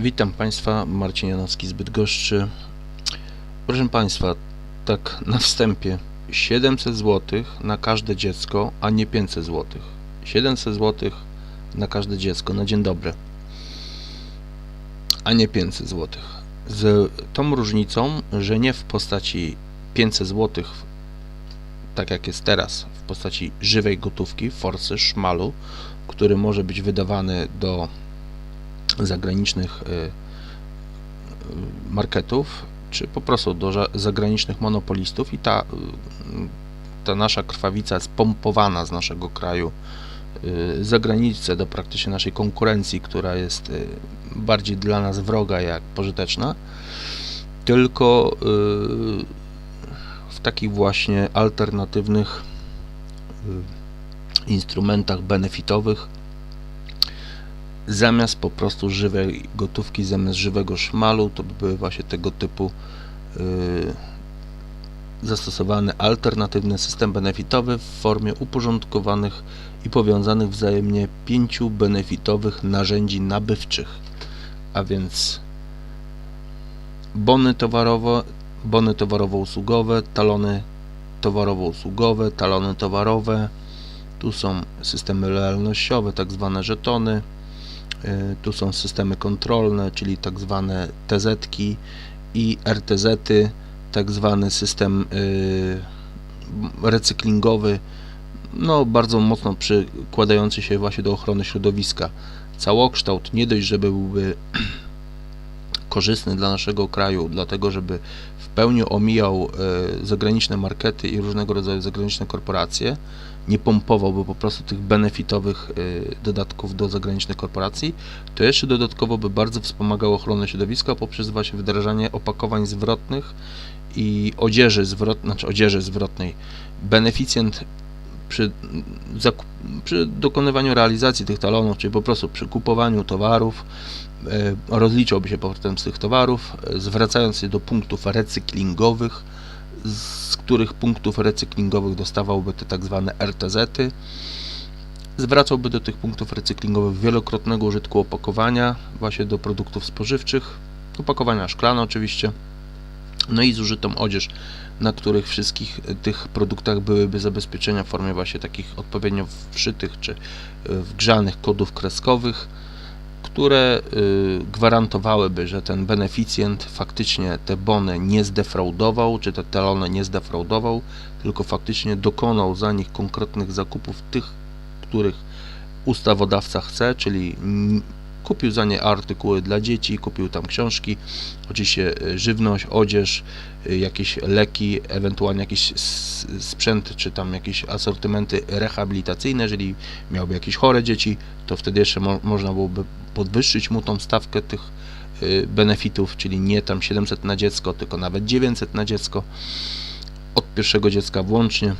Witam Państwa, Marcin Janowski z Bydgoszczy. Proszę Państwa, tak na wstępie 700 zł na każde dziecko, a nie 500 zł. 700 zł na każde dziecko, na dzień dobry, a nie 500 zł. Z tą różnicą, że nie w postaci 500 zł, tak jak jest teraz, w postaci żywej gotówki, forsy, szmalu, który może być wydawany do zagranicznych y, marketów, czy po prostu do zagranicznych monopolistów i ta, y, ta nasza krwawica jest pompowana z naszego kraju y, za granicę do praktycznie naszej konkurencji, która jest bardziej dla nas wroga jak pożyteczna, tylko w takich właśnie alternatywnych instrumentach benefitowych zamiast po prostu żywej gotówki, zamiast żywego szmalu, to by były właśnie tego typu yy, zastosowany alternatywny system benefitowy w formie uporządkowanych i powiązanych wzajemnie pięciu benefitowych narzędzi nabywczych, a więc bony towarowe, bony towarowo-usługowe, talony towarowo-usługowe, talony towarowe, tu są systemy lojalnościowe, tak zwane żetony, tu są systemy kontrolne, czyli tak zwane TZ-ki i RTZ-y, tak zwany system y, recyklingowy, no bardzo mocno przykładający się właśnie do ochrony środowiska. Całokształt nie dość, że byłby korzystny dla naszego kraju, dlatego żeby w pełni omijał e, zagraniczne markety i różnego rodzaju zagraniczne korporacje, nie pompowałby po prostu tych benefitowych e, dodatków do zagranicznych korporacji, to jeszcze dodatkowo by bardzo wspomagał ochronę środowiska poprzez właśnie wdrażanie opakowań zwrotnych i odzieży zwrotnej, znaczy odzieży zwrotnej. Beneficjent przy, przy dokonywaniu realizacji tych talonów, czyli po prostu przy kupowaniu towarów, e, rozliczałby się potem z tych towarów, e, zwracając się do punktów recyklingowych, z których punktów recyklingowych dostawałby te tak zwane RTZ-y. Zwracałby do tych punktów recyklingowych wielokrotnego użytku opakowania, właśnie do produktów spożywczych, opakowania szklane oczywiście, no i zużytą odzież, na których wszystkich tych produktach byłyby zabezpieczenia w formie właśnie takich odpowiednio wszytych czy y, wgrzanych kodów kreskowych, które y, gwarantowałyby, że ten beneficjent faktycznie te bony nie zdefraudował, czy te talony nie zdefraudował, tylko faktycznie dokonał za nich konkretnych zakupów tych, których ustawodawca chce, czyli kupił za nie artykuły dla dzieci, kupił tam książki, oczywiście y, żywność, odzież, y, jakieś leki, ewentualnie jakiś sprzęt, czy tam jakieś asortymenty rehabilitacyjne, jeżeli miałby jakieś chore dzieci, to wtedy jeszcze mo- można byłoby podwyższyć mu tą stawkę tych y, benefitów, czyli nie tam 700 na dziecko, tylko nawet 900 na dziecko, od pierwszego dziecka włącznie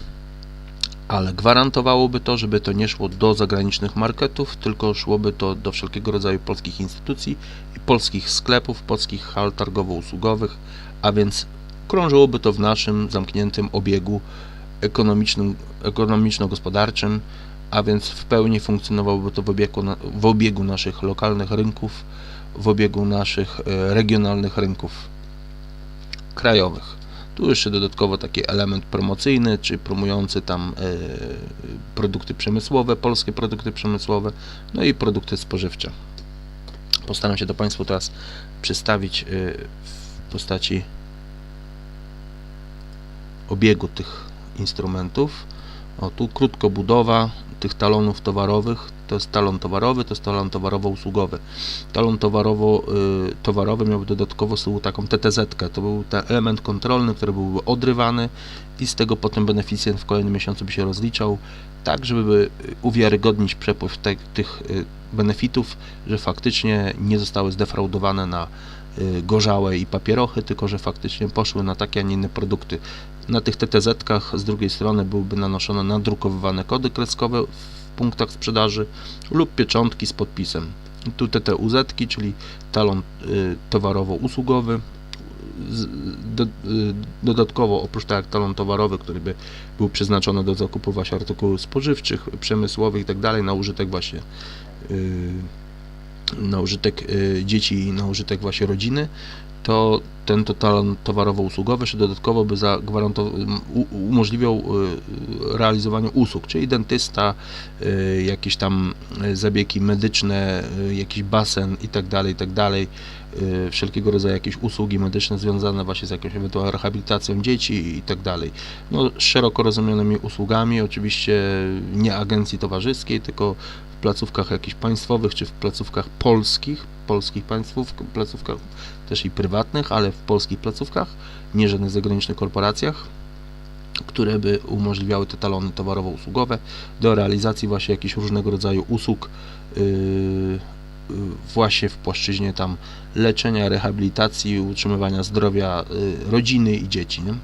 ale gwarantowałoby to, żeby to nie szło do zagranicznych marketów, tylko szłoby to do wszelkiego rodzaju polskich instytucji i polskich sklepów, polskich hal targowo-usługowych, a więc krążyłoby to w naszym zamkniętym obiegu ekonomicznym, ekonomiczno-gospodarczym, a więc w pełni funkcjonowałoby to w obiegu, w obiegu naszych lokalnych rynków, w obiegu naszych e, regionalnych rynków krajowych. Tu jeszcze dodatkowo taki element promocyjny, czy promujący tam e, produkty przemysłowe, polskie produkty przemysłowe, no i produkty spożywcze. Postaram się to Państwu teraz przedstawić e, w postaci obiegu tych instrumentów. O, tu krótko budowa tych talonów towarowych. To jest talon towarowy, to jest talon towarowo-usługowy. Talon towarowo, y, towarowy miałby dodatkowo z taką TTZ. -kę. To był ten element kontrolny, który byłby odrywany i z tego potem beneficjent w kolejnym miesiącu by się rozliczał, tak żeby uwiarygodnić przepływ te, tych y, benefitów, że faktycznie nie zostały zdefraudowane na y, gorzałe i papierochy, tylko że faktycznie poszły na takie, a nie inne produkty. Na tych TTZ-kach z drugiej strony byłyby nanoszone nadrukowywane kody kreskowe w punktach sprzedaży lub pieczątki z podpisem. Tu TTUZ-ki, czyli talon y, towarowo-usługowy. Y, dodatkowo, oprócz tak jak talon towarowy, który by był przeznaczony do zakupu właśnie artykułów spożywczych, przemysłowych i tak na użytek właśnie y, na użytek dzieci i na użytek właśnie rodziny, to ten to talon towarowo-usługowy jeszcze dodatkowo by umożliwiał y, realizowanie usług, czyli dentysta, y, jakieś tam y, zabiegi medyczne, jakiś basen i tak dalej, i tak wszelkiego rodzaju jakieś usługi medyczne związane właśnie z jakąś ewentualną rehabilitacją dzieci i tak. No, szeroko rozumianymi usługami, oczywiście nie agencji towarzyskiej, tylko placówkach jakichś państwowych, czy w placówkach polskich, polskich państwów, placówkach też i prywatnych, ale w polskich placówkach, nie żadnych zagranicznych korporacjach, które by umożliwiały te talony towarowo-usługowe do realizacji właśnie jakichś różnego rodzaju usług yy, właśnie w płaszczyźnie tam leczenia, rehabilitacji, utrzymywania zdrowia yy, rodziny i dzieci. Nie?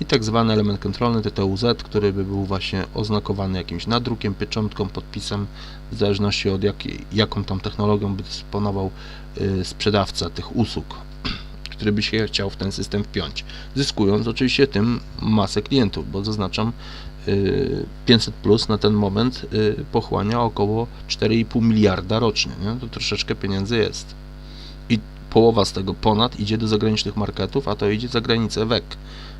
I tak zwany element kontrolny TTUZ, który by był właśnie oznakowany jakimś nadrukiem, pieczątką, podpisem, w zależności od jakiej, jaką tam technologią by dysponował y, sprzedawca tych usług, który by się chciał w ten system wpiąć, zyskując oczywiście tym masę klientów, bo zaznaczam, y, 500 plus na ten moment y, pochłania około 4,5 miliarda rocznie, nie? to troszeczkę pieniędzy jest. I połowa z tego ponad idzie do zagranicznych marketów, a to idzie za granicę WEC.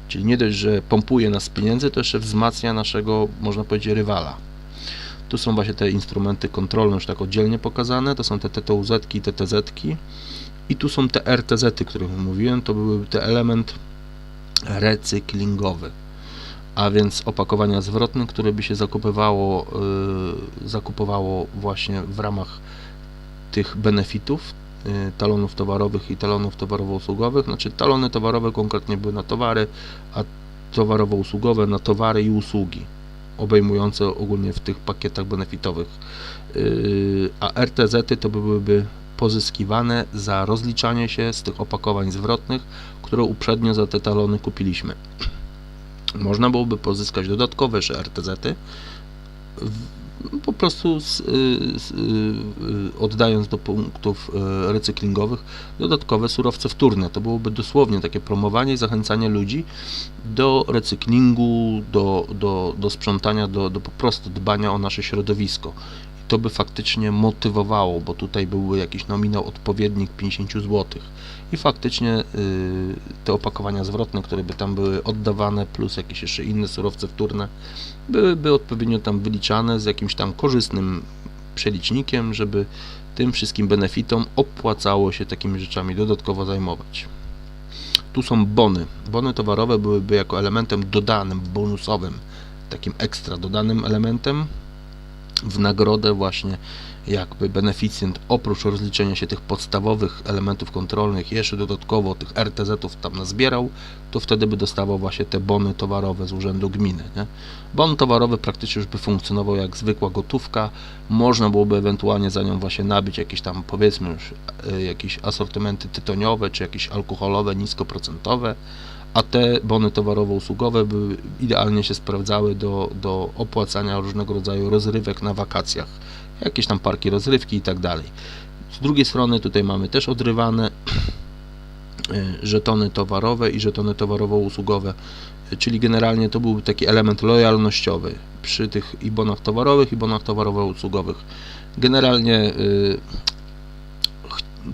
Czyli nie dość, że pompuje nas pieniędzy, to jeszcze wzmacnia naszego, można powiedzieć, rywala. Tu są właśnie te instrumenty kontrolne już tak oddzielnie pokazane, to są te TTUZ i TTZ. -ki. I tu są te RTZ, -y, których mówiłem, to były te element recyklingowy. A więc opakowania zwrotne, które by się zakupywało, yy, zakupowało właśnie w ramach tych benefitów, yy, talonów towarowych i talonów towarowo-usługowych. Znaczy talony towarowe konkretnie były na towary, a towarowo-usługowe na towary i usługi obejmujące ogólnie w tych pakietach benefitowych, yy, a RTZ -y to byłyby pozyskiwane za rozliczanie się z tych opakowań zwrotnych, które uprzednio za te talony kupiliśmy. Można byłoby pozyskać dodatkowe jeszcze RTZ -y, po prostu z, z, oddając do punktów recyklingowych dodatkowe surowce wtórne. To byłoby dosłownie takie promowanie i zachęcanie ludzi do recyklingu, do, do, do sprzątania, do, do po prostu dbania o nasze środowisko. To by faktycznie motywowało, bo tutaj byłby jakiś nominał odpowiednik 50 zł. I faktycznie te opakowania zwrotne, które by tam były oddawane, plus jakieś jeszcze inne surowce wtórne, byłyby odpowiednio tam wyliczane z jakimś tam korzystnym przelicznikiem, żeby tym wszystkim benefitom opłacało się takimi rzeczami dodatkowo zajmować. Tu są bony. Bony towarowe byłyby jako elementem dodanym, bonusowym, takim ekstra dodanym elementem w nagrodę właśnie jakby beneficjent oprócz rozliczenia się tych podstawowych elementów kontrolnych jeszcze dodatkowo tych RTZ-ów tam nazbierał, to wtedy by dostawał właśnie te bony towarowe z urzędu gminy. Nie? Bon towarowy praktycznie już by funkcjonował jak zwykła gotówka, można byłoby ewentualnie za nią właśnie nabyć jakieś tam powiedzmy już e, jakieś asortymenty tytoniowe czy jakieś alkoholowe niskoprocentowe, a te bony towarowo-usługowe by idealnie się sprawdzały do, do opłacania różnego rodzaju rozrywek na wakacjach jakieś tam parki rozrywki i tak dalej. Z drugiej strony tutaj mamy też odrywane e, żetony towarowe i żetony towarowo-usługowe, czyli generalnie to byłby taki element lojalnościowy przy tych bonach towarowych i bonach towarowo-usługowych. Generalnie e,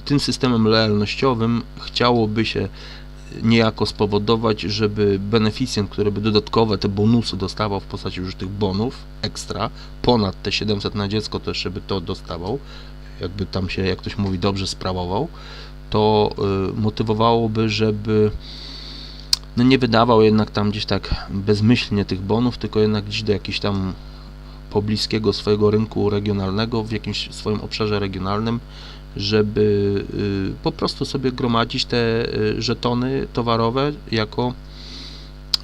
tym systemem lojalnościowym chciałoby się niejako spowodować, żeby beneficjent, który by dodatkowe te bonusy dostawał w postaci już tych bonów ekstra, ponad te 700 na dziecko, to jeszcze by to dostawał, jakby tam się, jak ktoś mówi, dobrze sprawował, to y, motywowałoby, żeby no nie wydawał jednak tam gdzieś tak bezmyślnie tych bonów, tylko jednak gdzieś do jakichś tam pobliskiego swojego rynku regionalnego, w jakimś swoim obszarze regionalnym, żeby y, po prostu sobie gromadzić te y, żetony towarowe jako,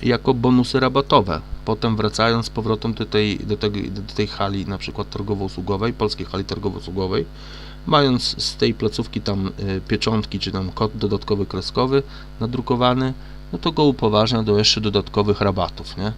jako bonusy rabatowe. Potem wracając z powrotem do tej, do tej, do tej hali na przykład targowo-usługowej, polskiej hali targowo-usługowej, mając z tej placówki tam y, pieczątki czy tam kod dodatkowy kreskowy nadrukowany, no to go upoważnia do jeszcze dodatkowych rabatów, nie?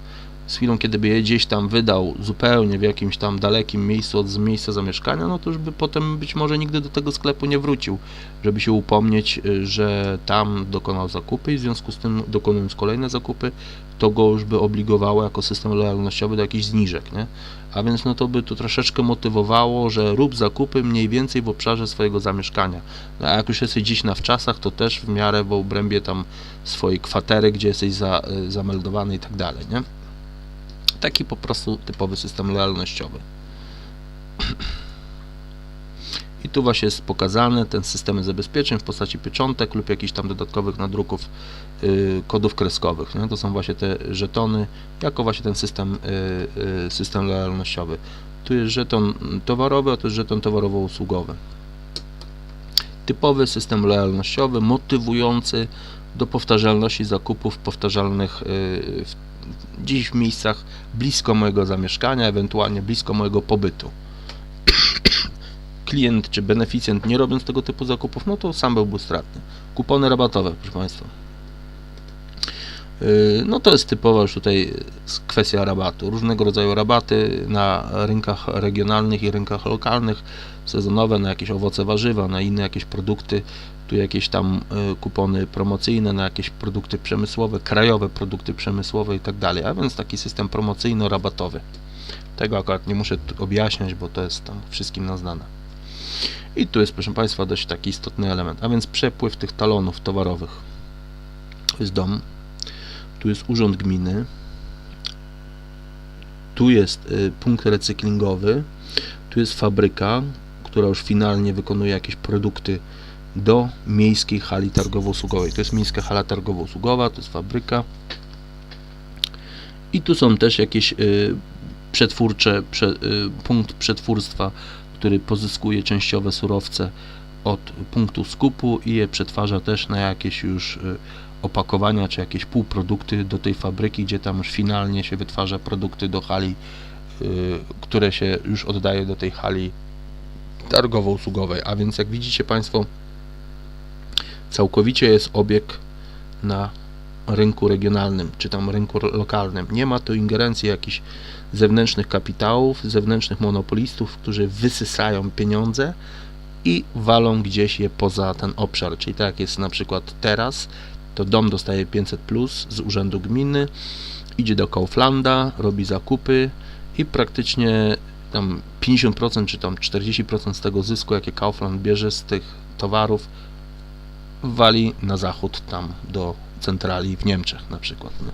Z chwilą, kiedy by je gdzieś tam wydał zupełnie w jakimś tam dalekim miejscu od miejsca zamieszkania, no to już by potem być może nigdy do tego sklepu nie wrócił, żeby się upomnieć, y, że tam dokonał zakupy i w związku z tym dokonując kolejne zakupy, to go już by obligowało jako system lojalnościowy do jakichś zniżek, nie? A więc no to by to troszeczkę motywowało, że rób zakupy mniej więcej w obszarze swojego zamieszkania. No, a jak już jesteś gdzieś na wczasach, to też w miarę w obrębie tam swojej kwatery, gdzie jesteś za, y, zameldowany i tak dalej, nie? Taki po prostu typowy system lojalnościowy. I tu właśnie jest pokazane ten system zabezpieczeń w postaci pieczątek lub jakichś tam dodatkowych nadruków y, kodów kreskowych. Nie? To są właśnie te żetony, jako właśnie ten system, y, y, system lojalnościowy. Tu jest żeton towarowy, a tu jest żeton towarowo-usługowy. Typowy system lojalnościowy, motywujący do powtarzalności zakupów powtarzalnych w, dziś w miejscach blisko mojego zamieszkania, ewentualnie blisko mojego pobytu. Klient czy beneficjent nie robiąc tego typu zakupów, no to sam byłby stratny. Kupony rabatowe, proszę Państwa. Y, No to jest typowa już tutaj kwestia rabatu. Różnego rodzaju rabaty na rynkach regionalnych i rynkach lokalnych, sezonowe na jakieś owoce, warzywa, na inne jakieś produkty, tu jakieś tam y, kupony promocyjne na jakieś produkty przemysłowe, krajowe produkty przemysłowe i tak dalej, a więc taki system promocyjno-rabatowy. Tego akurat nie muszę tu objaśniać, bo to jest tam wszystkim nam znane. I tu jest, proszę Państwa, dość taki istotny element, a więc przepływ tych talonów towarowych. To jest dom, tu jest urząd gminy, tu jest y, punkt recyklingowy, tu jest fabryka, która już finalnie wykonuje jakieś produkty do miejskiej hali targowo-usługowej. To jest miejska hala targowo-usługowa, to jest fabryka. I tu są też jakieś y, przetwórcze, prze, y, punkt przetwórstwa, który pozyskuje częściowe surowce od punktu skupu i je przetwarza też na jakieś już y, opakowania czy jakieś półprodukty do tej fabryki, gdzie tam już finalnie się wytwarza produkty do hali, y, które się już oddaje do tej hali targowo-usługowej. A więc jak widzicie Państwo, całkowicie jest obieg na rynku regionalnym, czy tam rynku lokalnym. Nie ma tu ingerencji jakichś zewnętrznych kapitałów, zewnętrznych monopolistów, którzy wysysają pieniądze i walą gdzieś je poza ten obszar. Czyli tak jak jest na przykład teraz, to dom dostaje 500 plus z urzędu gminy, idzie do Kauflanda, robi zakupy i praktycznie tam 50% czy tam 40% z tego zysku, jakie Kaufland bierze z tych towarów, wali na zachód tam do centrali w Niemczech na przykład. Nie?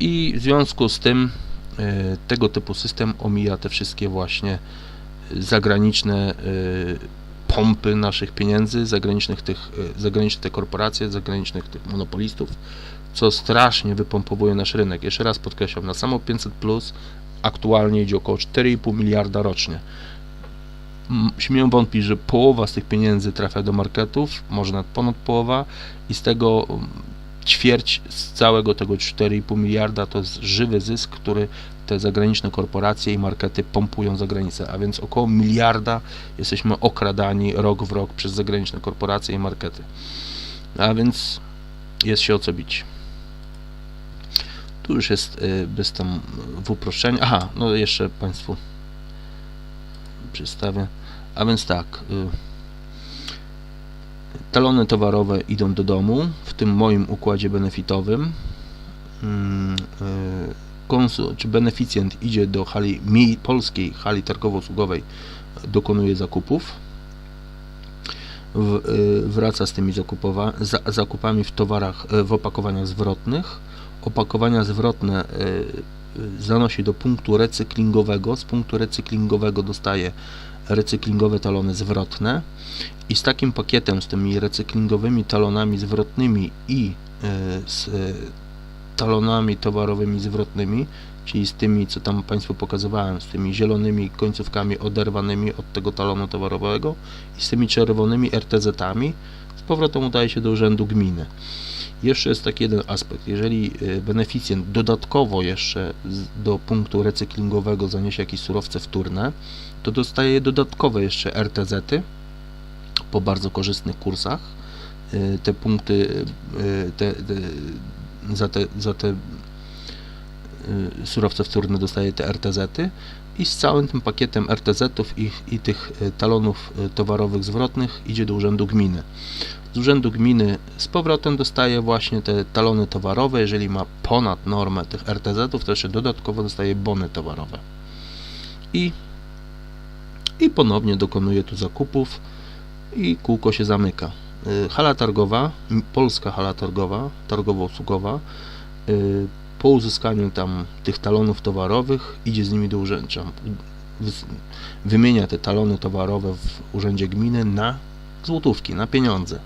I w związku z tym e, tego typu system omija te wszystkie właśnie zagraniczne e, pompy naszych pieniędzy, zagranicznych tych, e, zagraniczne te korporacje, zagranicznych tych monopolistów, co strasznie wypompowuje nasz rynek. Jeszcze raz podkreślam, na samo 500 plus aktualnie idzie około 4,5 miliarda rocznie. Śmiem wątpić, że połowa z tych pieniędzy trafia do marketów, może nawet ponad połowa i z tego ćwierć z całego tego 4,5 miliarda to jest żywy zysk, który te zagraniczne korporacje i markety pompują za granicę, a więc około miliarda jesteśmy okradani rok w rok przez zagraniczne korporacje i markety. A więc jest się o co bić. Tu już jest y, bez tam w uproszczeniu. Aha, no jeszcze Państwu przedstawię. A więc tak. y, Talony towarowe idą do domu w tym moim układzie benefitowym. Mm, y, Konsu, czy beneficjent idzie do hali polskiej hali targowo-usługowej, dokonuje zakupów. W, y, wraca z tymi zakupowa, za, zakupami w towarach, w opakowaniach zwrotnych. Opakowania zwrotne zanosi do punktu recyklingowego. Z punktu recyklingowego dostaje recyklingowe talony zwrotne i z takim pakietem, z tymi recyklingowymi talonami zwrotnymi i y, z y, talonami towarowymi zwrotnymi, czyli z tymi, co tam Państwu pokazywałem, z tymi zielonymi końcówkami oderwanymi od tego talonu towarowego i z tymi czerwonymi RTZ-ami, z powrotem udaje się do urzędu gminy. Jeszcze jest taki jeden aspekt. Jeżeli y, beneficjent dodatkowo jeszcze do punktu recyklingowego zaniesie jakieś surowce wtórne, to dostaje dodatkowe jeszcze RTZ-y po bardzo korzystnych kursach. Y, Te punkty, y, te, te, za, te, za te surowce wtórne dostaje te RTZ-y i z całym tym pakietem RTZ-ów i, i tych talonów towarowych zwrotnych idzie do urzędu gminy. Z urzędu gminy z powrotem dostaje właśnie te talony towarowe. Jeżeli ma ponad normę tych RTZ-ów, to jeszcze dodatkowo dostaje bony towarowe. I, i ponownie dokonuje tu zakupów i kółko się zamyka. Y, Hala targowa, polska hala targowa, targowo-usługowa, y, po uzyskaniu tam tych talonów towarowych idzie z nimi do urzędza. Wys- Wymienia te talony towarowe w urzędzie gminy na złotówki, na pieniądze.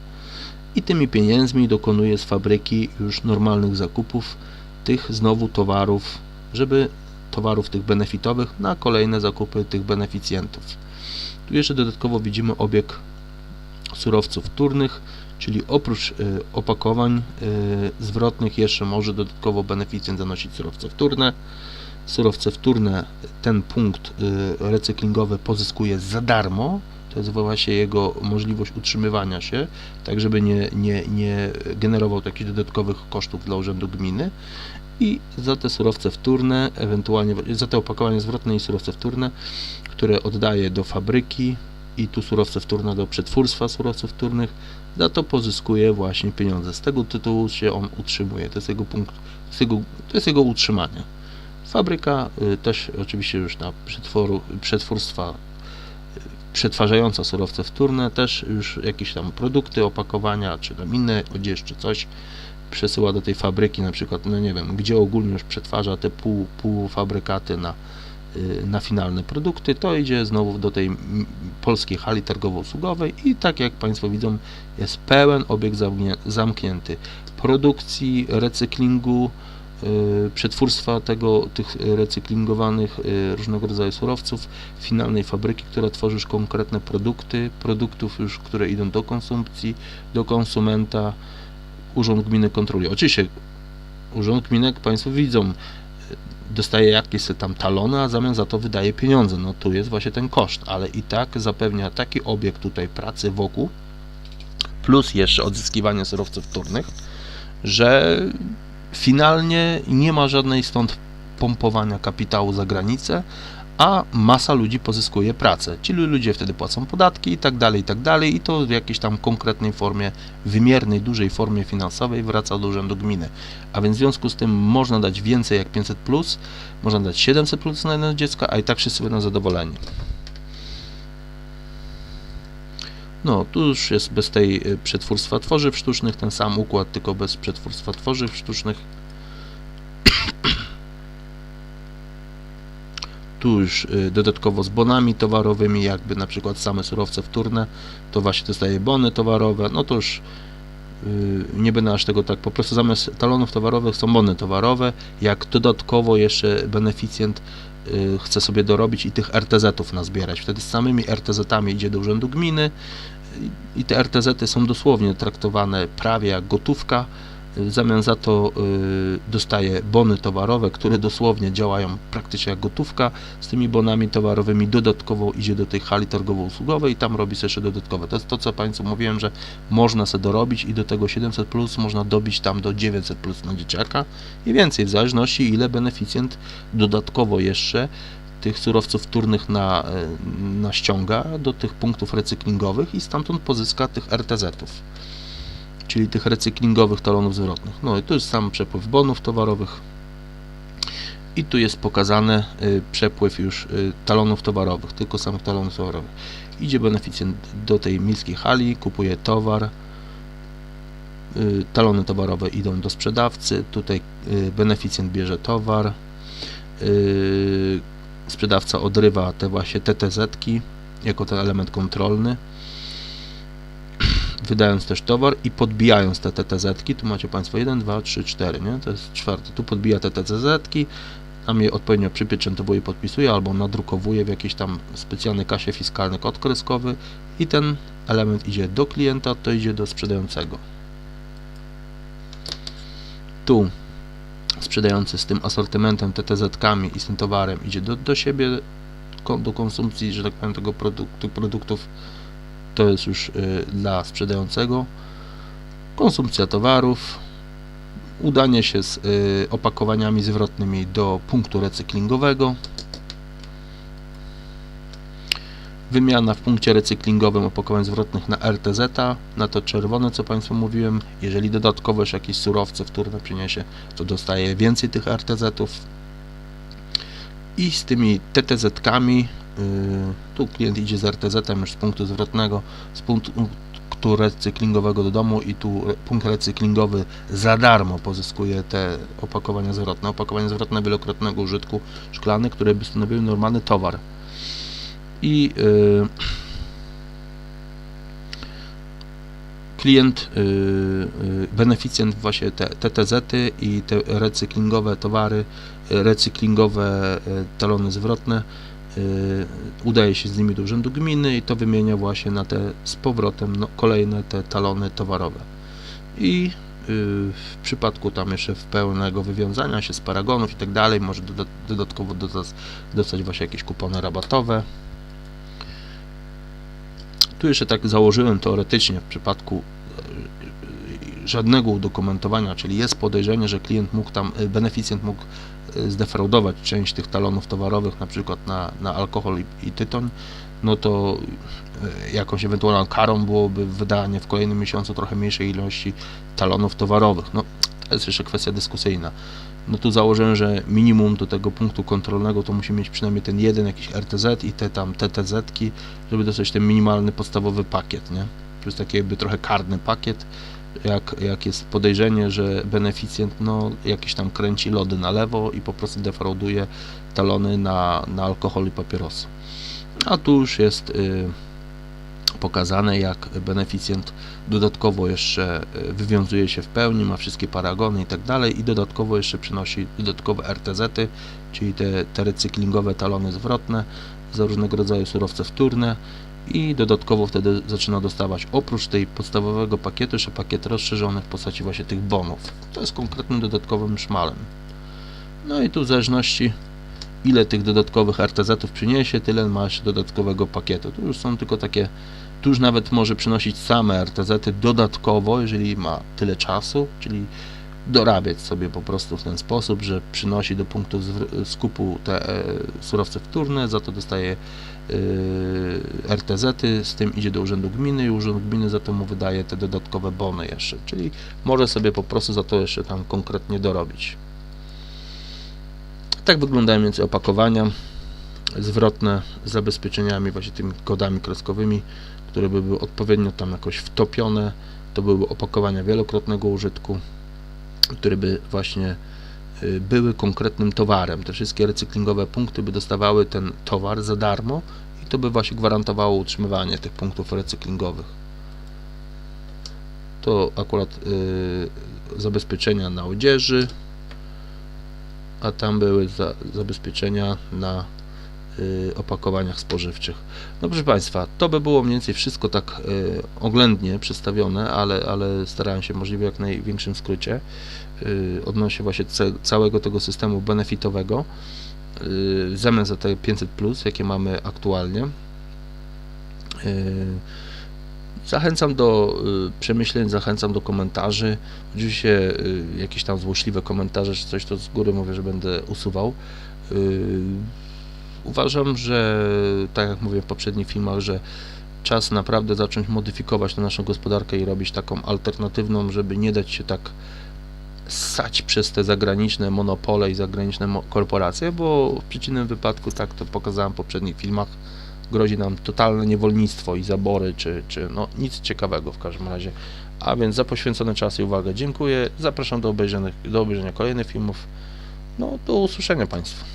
I tymi pieniędzmi dokonuje z fabryki już normalnych zakupów tych znowu towarów, żeby towarów tych benefitowych na kolejne zakupy tych beneficjentów. Tu jeszcze dodatkowo widzimy obieg surowców wtórnych, czyli oprócz y, opakowań y, zwrotnych jeszcze może dodatkowo beneficjent zanosić surowce wtórne. Surowce wtórne ten punkt y, recyklingowy pozyskuje za darmo. To jest właśnie jego możliwość utrzymywania się, tak żeby nie, nie, nie generował takich dodatkowych kosztów dla urzędu gminy. I za te surowce wtórne, ewentualnie za te opakowania zwrotne i surowce wtórne, które oddaje do fabryki, i tu surowce wtórne do przetwórstwa surowców wtórnych, za to pozyskuje właśnie pieniądze. Z tego tytułu się on utrzymuje. To jest jego punkt, to jest jego, to jest jego utrzymanie. Fabryka y, też oczywiście już na przetworu, przetwórstwa y, przetwarzająca surowce wtórne, też już jakieś tam produkty, opakowania, czy tam inne odzież, czy coś przesyła do tej fabryki, na przykład, no nie wiem, gdzie ogólnie już przetwarza te pół, półfabrykaty na y, na finalne produkty, to idzie znowu do tej polskiej hali targowo-usługowej i tak jak Państwo widzą jest pełen obieg zamknięty produkcji, recyklingu, przetwórstwa tego, tych recyklingowanych y, różnego rodzaju surowców, finalnej fabryki, która tworzy już konkretne produkty, produktów już, które idą do konsumpcji, do konsumenta, Urząd Gminy kontroluje. Oczywiście Urząd Gminy, jak Państwo widzą, dostaje jakieś tam talony, a w zamian za to wydaje pieniądze. No tu jest właśnie ten koszt, ale i tak zapewnia taki obiekt tutaj pracy wokół, plus jeszcze odzyskiwanie surowców wtórnych, że finalnie nie ma żadnej stąd pompowania kapitału za granicę, a masa ludzi pozyskuje pracę. Ci ludzie wtedy płacą podatki i tak dalej, i tak dalej, i to w jakiejś tam konkretnej formie, wymiernej, dużej formie finansowej wraca do urzędu gminy. A więc w związku z tym można dać więcej jak 500, plus, można dać 700 plus na jedno dziecko, a i tak wszyscy będą zadowoleni. No, tu już jest bez tej y, przetwórstwa tworzyw sztucznych ten sam układ, tylko bez przetwórstwa tworzyw sztucznych. Tu już y, dodatkowo z bonami towarowymi, jakby na przykład same surowce wtórne, to właśnie dostaje bony towarowe, no to już y, nie będę aż tego tak, po prostu zamiast talonów towarowych są bony towarowe, jak dodatkowo jeszcze beneficjent chce sobie dorobić i tych RTZ-ów nazbierać. Wtedy z samymi RTZ-ami idzie do urzędu gminy i- i te RTZ-y są dosłownie traktowane prawie jak gotówka. W zamian za to y, dostaje bony towarowe, które dosłownie działają praktycznie jak gotówka. Z tymi bonami towarowymi dodatkowo idzie do tej hali targowo-usługowej i tam robi sobie jeszcze dodatkowe. To jest to, co Państwu mówiłem, że można sobie dorobić i do tego 700 plus można dobić tam do 900 plus na dzieciaka i więcej, w zależności ile beneficjent dodatkowo jeszcze tych surowców wtórnych na, e, na ściąga do tych punktów recyklingowych i stamtąd pozyska tych RTZ-ów, czyli tych recyklingowych talonów zwrotnych. No i tu jest sam przepływ bonów towarowych. I tu jest pokazany y, przepływ już y, talonów towarowych, tylko samych talonów towarowych. Idzie beneficjent do tej miejskiej hali, kupuje towar, y, talony towarowe idą do sprzedawcy, tutaj beneficjent bierze towar, sprzedawca odrywa te właśnie TTZ-ki jako ten element kontrolny, wydając też towar i podbijając te TTZ-ki, tu macie Państwo 1, 2, 3, 4, nie? to jest czwarty, tu podbija te TTZ-ki, tam je odpowiednio przypieczętowuje, podpisuje albo nadrukowuje w jakiejś tam specjalnej kasie fiskalnej kod kreskowy i ten element idzie do klienta, to idzie do sprzedającego. Tu sprzedający z tym asortymentem, TTZ-kami i z tym towarem idzie do, do siebie, do konsumpcji, że tak powiem, tego produktu, produktów, to jest już y, dla sprzedającego. Konsumpcja towarów, udanie się z y, opakowaniami zwrotnymi do punktu recyklingowego, wymiana w punkcie recyklingowym opakowań zwrotnych na RTZ, na to czerwone, co Państwu mówiłem. Jeżeli dodatkowo już jakieś surowce wtórne przyniesie, to dostaje więcej tych RTZ-ów. I z tymi TTZ-kami, tu klient idzie z RTZ-em już z punktu zwrotnego, z punktu recyklingowego do domu i tu punkt recyklingowy za darmo pozyskuje te opakowania zwrotne. Opakowania zwrotne wielokrotnego użytku szklane, które by stanowiły normalny towar i y, klient, y, y, beneficjent właśnie te TTZ-y i te recyklingowe towary, recyklingowe y, talony zwrotne udaje się z nimi do urzędu gminy i to wymienia właśnie na te z powrotem no, kolejne te talony towarowe. I y, w przypadku tam jeszcze w pełnego wywiązania się z paragonów i tak dalej może doda- dodatkowo dostać, właśnie jakieś kupony rabatowe. Tu jeszcze tak założyłem teoretycznie w przypadku e, żadnego udokumentowania, czyli jest podejrzenie, że klient mógł tam, beneficjent mógł zdefraudować część tych talonów towarowych, na przykład na, na alkohol i, i tytoń, no to e, jakąś ewentualną karą byłoby wydanie w kolejnym miesiącu trochę mniejszej ilości talonów towarowych. No, to jest jeszcze kwestia dyskusyjna. No tu założyłem, że minimum do tego punktu kontrolnego to musi mieć przynajmniej ten jeden jakiś RTZ i te tam TTZ-ki, żeby dostać ten minimalny podstawowy pakiet, nie? To jest taki jakby trochę karny pakiet, jak, jak jest podejrzenie, że beneficjent no, jakieś tam kręci lody na lewo i po prostu defrauduje talony na, na alkohol i papierosy. A tu już jest y, pokazane, jak beneficjent dodatkowo jeszcze y, wywiązuje się w pełni, ma wszystkie paragony i tak dalej i dodatkowo jeszcze przynosi dodatkowe RTZ-y, czyli te, te recyklingowe talony zwrotne za różnego rodzaju surowce wtórne i dodatkowo wtedy zaczyna dostawać oprócz tej podstawowego pakietu jeszcze pakiet rozszerzony w postaci właśnie tych bonów. To jest konkretnym dodatkowym szmalem. No i tu w zależności ile tych dodatkowych RTZ-ów przyniesie, tyle ma jeszcze dodatkowego pakietu. Tu już są tylko takie, tu już nawet może przynosić same RTZ-y dodatkowo, jeżeli ma tyle czasu, czyli dorabiać sobie po prostu w ten sposób, że przynosi do punktu skupu te e, surowce wtórne, za to dostaje e, RTZ-y, z tym idzie do urzędu gminy i urząd gminy za to mu wydaje te dodatkowe bony jeszcze, czyli może sobie po prostu za to jeszcze tam konkretnie dorobić. Tak wyglądają więc opakowania zwrotne z zabezpieczeniami, właśnie tymi kodami kreskowymi, które by były odpowiednio tam jakoś wtopione. To były opakowania wielokrotnego użytku, które by właśnie y, były konkretnym towarem. Te wszystkie recyklingowe punkty by dostawały ten towar za darmo i to by właśnie gwarantowało utrzymywanie tych punktów recyklingowych. To akurat y, zabezpieczenia na odzieży, a tam były za, zabezpieczenia na opakowaniach spożywczych. No proszę Państwa, to by było mniej więcej wszystko tak y, oględnie przedstawione, ale, ale starałem się możliwie jak największym skrócie y, odnośnie właśnie całego tego systemu benefitowego y, w zamian za te 500 plus, jakie mamy aktualnie. Y, Zachęcam do y, przemyśleń, zachęcam do komentarzy. Oczywiście y, jakieś tam złośliwe komentarze czy coś, to z góry mówię, że będę usuwał. Uważam, że tak jak mówię w poprzednich filmach, że czas naprawdę zacząć modyfikować tę naszą gospodarkę i robić taką alternatywną, żeby nie dać się tak ssać przez te zagraniczne monopole i zagraniczne korporacje, bo w przeciwnym wypadku, tak to pokazałem w poprzednich filmach, grozi nam totalne niewolnictwo i zabory, czy, czy no nic ciekawego w każdym razie. A więc za poświęcony czas i uwagę dziękuję. Zapraszam do do obejrzenia kolejnych filmów. No, do usłyszenia Państwu.